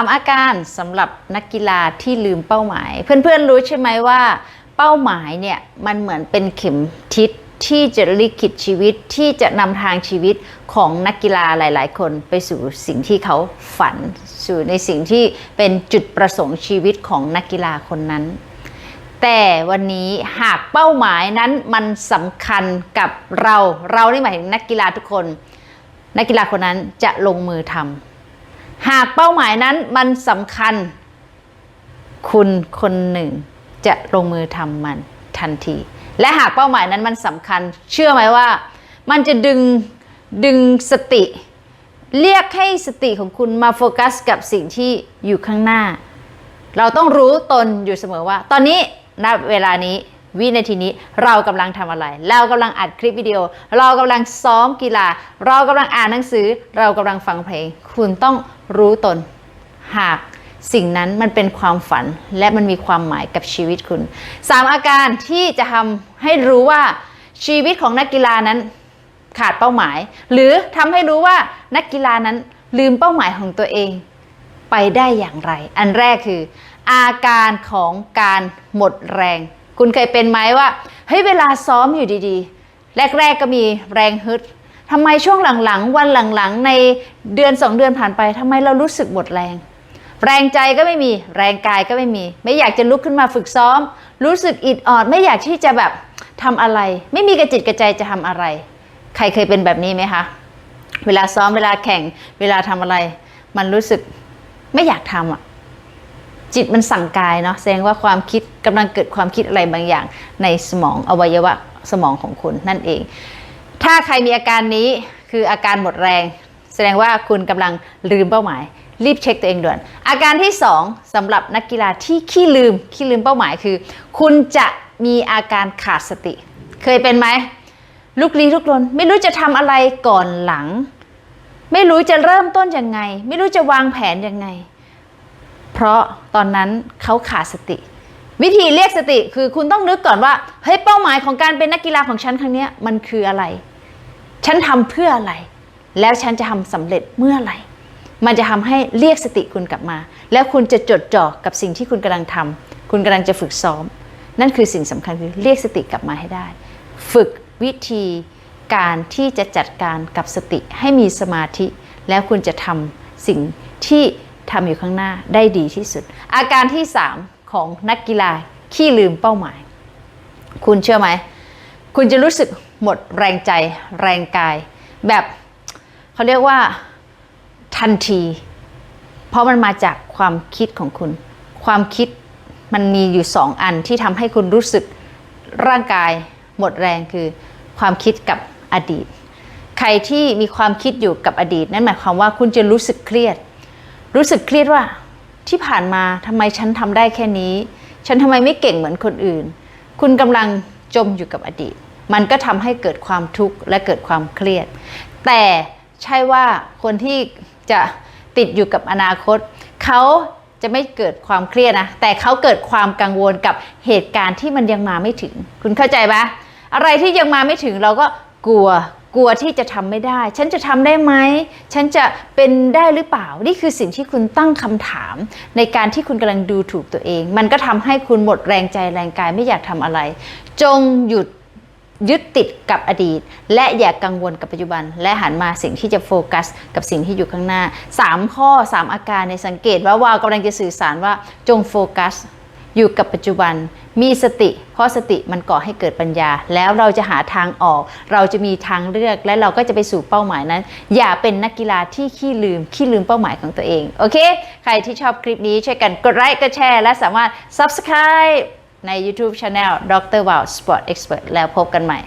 3 อาการสำหรับนักกีฬาที่ลืมเป้าหมาย เพื่อนๆรู้ใช่ไหมว่าเป้าหมายเนี่ยมันเหมือนเป็นเข็มทิศที่จะลิขิตชีวิตที่จะนำทางชีวิตของนักกีฬาหลาย ๆ คนไปสู่สิ่งที่เขาฝัน สู่ในสิ่งที่เป็นจุดประสงค์ชีวิตของนักกีฬาคนนั้น แต่วันนี้หากเป้าหมายนั้นมันสำคัญกับเรา เรานี่หมายถึงนักกีฬาทุกคน นักกีฬาคนนั้นจะลงมือทำ หากเป้าหมายนั้นมันสำคัญ คุณคนหนึ่งจะลงมือทำมันทันที และหากเป้าหมายนั้นมันสำคัญ เชื่อไหมว่า มันจะดึงดึงสติ เรียกให้สติของคุณมาโฟกัสกับสิ่งที่อยู่ข้างหน้า เราต้องรู้ตนอยู่เสมอว่า ตอนนี้ณเวลานี้ วินาทีนี้เรากำลังทำอะไร เรากำลังอัดคลิปวิดีโอ เรากำลังซ้อมกีฬา เรากำลังอ่านหนังสือ เรากำลังฟังเพลง คุณต้องรู้ตน หากสิ่งนั้นมันเป็นความฝันและมันมีความหมายกับชีวิตคุณสามอาการที่จะทำให้รู้ว่าชีวิตของนักกีฬานั้นขาดเป้าหมาย หรือทำให้รู้ว่านักกีฬานั้นลืมเป้าหมายของตัวเองไปได้อย่างไร อันแรกคือ อาการของการหมดแรง คุณเคยเป็นไหมว่าเฮ้ยเวลาซ้อมอยู่ดีๆ แรก ๆก็มีแรงฮึดทำไมช่วงหลังๆ วันหลังๆ ในเดือนสองเดือนผ่านไปทำไมเรารู้สึกหมดแรง แรงใจก็ไม่มีแรงกายก็ไม่มี ไม่อยากจะลุกขึ้นมาฝึกซ้อม รู้สึกอิดออด ไม่อยากที่จะแบบทำอะไร ไม่มีกระจิตกระใจจะทำอะไร ใครเคยเป็นแบบนี้ไหมคะเวลาซ้อมเวลาแข่งเวลาทำอะไร มันรู้สึกไม่อยากทำอะ จิตมันสั่งกายเนาะแสดงว่าความคิดกำลังเกิดความคิดอะไรบางอย่าง ในสมองอวัยวะสมองของคุณนั่นเอง ถ้าใครมีอาการนี้คืออาการหมดแรง แสดงว่าคุณกำลังลืมเป้าหมาย รีบเช็คตัวเองด่วน อาการที่ 2สำหรับนักกีฬาที่ขี้ลืมขี้ลืมเป้าหมายคือ คุณจะมีอาการขาดสติ เคยเป็นไหมลุกลี้ลุกลนไม่รู้จะทำอะไรก่อนหลัง ไม่รู้จะเริ่มต้นยังไง ไม่รู้จะวางแผนยังไง เพราะตอนนั้นเขาขาดสติ วิธีเรียกสติคือคุณต้องนึกก่อนว่าเฮ้ยเป้าหมายของการเป็นนักกีฬาของฉันครั้งนี้มันคืออะไร ฉันทำเพื่ออะไร แล้วฉันจะทำสำเร็จเมื่อไหร่มันจะทำให้เรียกสติคุณกลับมา แล้วคุณจะจดจ่อกับสิ่งที่คุณกำลังทำคุณกำลังจะฝึกซ้อม นั่นคือสิ่งสำคัญคือเรียกสติกลับมาให้ได้ ฝึกวิธีการที่จะจัดการกับสติให้มีสมาธิ แล้วคุณจะทำสิ่งที่ ทำอยู่ข้างหน้าได้ดีที่สุด อาการที่ 3 ของนักกีฬาขี้ลืมเป้าหมาย คุณเชื่อไหม คุณจะรู้สึกหมดแรงใจแรงกาย แบบเขาเรียกว่าทันที เพราะมันมาจากความคิดของคุณ ความคิดมันมีอยู่สองอันที่ทำให้คุณรู้สึกร่างกายหมดแรงคือความคิดกับอดีต ใครที่มีความคิดอยู่กับอดีต นั่นหมายความว่าคุณจะรู้สึกเครียด รู้สึกเครียดว่าที่ผ่านมาทำไมฉันทำได้แค่นี้ ฉันทำไมไม่เก่งเหมือนคนอื่น คุณกำลังจมอยู่กับอดีต มันก็ทำให้เกิดความทุกข์และเกิดความเครียด แต่ใช่ว่าคนที่จะติดอยู่กับอนาคต เขาจะไม่เกิดความเครียดนะ แต่เขาเกิดความกังวลกับเหตุการณ์ที่มันยังมาไม่ถึง คุณเข้าใจปะอะไรที่ยังมาไม่ถึงเราก็กลัว กลัวที่จะทำไม่ได้ ฉันจะทำได้ไหม ฉันจะเป็นได้หรือเปล่า นี่คือสิ่งที่คุณตั้งคำถาม ในการที่คุณกำลังดูถูกตัวเอง มันก็ทำให้คุณหมดแรงใจแรงกายไม่อยากทำอะไร จงหยุดยึดติดกับอดีต และอย่ากกังวลกับปัจจุบัน และหันมาสิ่งที่จะโฟกัส กับสิ่งที่อยู่ข้างหน้า 3 ข้อ 3 อาการในสังเกตว่าวาวกำลังจะสื่อสารว่าจงโฟกัส อยู่กับปัจจุบันมีสติ เพราะสติมันก่อให้เกิดปัญญา แล้วเราจะหาทางออก เราจะมีทางเลือกและเราก็จะไปสู่เป้าหมายนั้น อย่าเป็นนักกีฬาที่ขี้ลืมขี้ลืมเป้าหมายของตัวเองโอเค ใครที่ชอบคลิปนี้ช่วยกันกดไลค์กดแชร์ และสามารถ subscribe ใน YouTube Channel Dr. Wow Sport Expert แล้วพบกันใหม่